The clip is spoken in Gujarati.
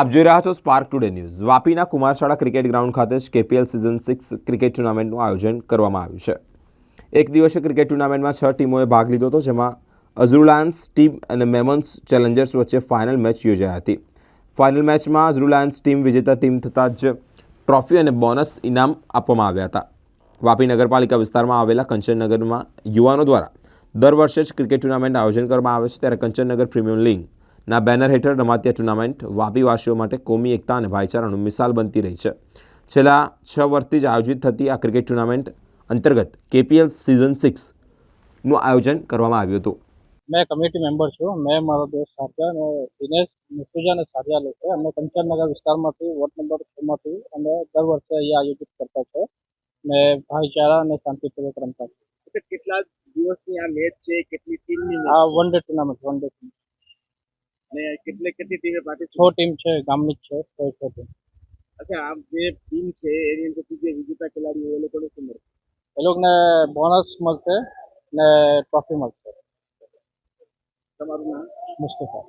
આપ જોઈ રહ્યા છો સ્પાર્ક ટુડે ન્યૂઝ વાપીના કુમારશાળા ક્રિકેટ ગ્રાઉન્ડ ખાતે જ કેપીએલ સિઝન સિક્સ ક્રિકેટ ટુર્નામેન્ટનું આયોજન કરવામાં આવ્યું છે. એક દિવસીય ક્રિકેટ ટુર્નામેન્ટમાં છ ટીમોએ ભાગ લીધો હતો, જેમાં અઝરુલાયન્સ ટીમ અને મેમન્સ ચેલેન્જર્સ વચ્ચે ફાઇનલ મેચ યોજાઈ હતી. ફાઇનલ મેચમાં અઝરુલાયન્સ ટીમ વિજેતા ટીમ થતાં જ ટ્રોફી અને બોનસ ઇનામ આપવામાં આવ્યા હતા. વાપી નગરપાલિકા વિસ્તારમાં આવેલા કંચનનગરમાં યુવાનો દ્વારા દર વર્ષે જ ક્રિકેટ ટુર્નામેન્ટ આયોજન કરવામાં આવે છે, ત્યારે કંચનનગર પ્રીમિયર લીગના બેનર હેઠળ રમાતી આ ટુર્નામેન્ટ વાપીવાસીઓ માટે કોમી એકતા અને ભાઈચારાનું મિસાલ બનતી રહી છે. છેલ્લા છ વર્ષથી જ આયોજિત થતી આ ક્રિકેટ ટુર્નામેન્ટ અંતર્ગત કેપીએલ સિઝન સિક્સનું આયોજન કરવામાં આવ્યું હતું. મેં કમિટી મેમ્બર છું. મેં મારો દોસ્ત સારજા અને દિનેશ મુસુજા અને સારજા લે છે. અમે કંચનનગર વિસ્તારમાંથી વોર્ડ નંબર છમાંથી અમે દર વર્ષે અહીંયા આયોજિત કરતા છે ને ભાઈચારા અને શાંતિપૂર્વક રમતા છે. કેટલા દિવસની આ મેચ છે? કેટલી ટીમની આ one day tournament one day અને કેટલે કેટલી ટીમે છ પાર્ટિસિપેટ ટીમ છે ગામની જ છે છ છ ટીમ અચ્છા આ જે ટીમ છે એની અંદરથી જે વિજેતા ખેલાડીઓ એ લોકોને શું મળશે? એ લોકોને બોનસ મળશે ને ટ્રોફી મળશે. તમારું નામ? મુસ્તફા.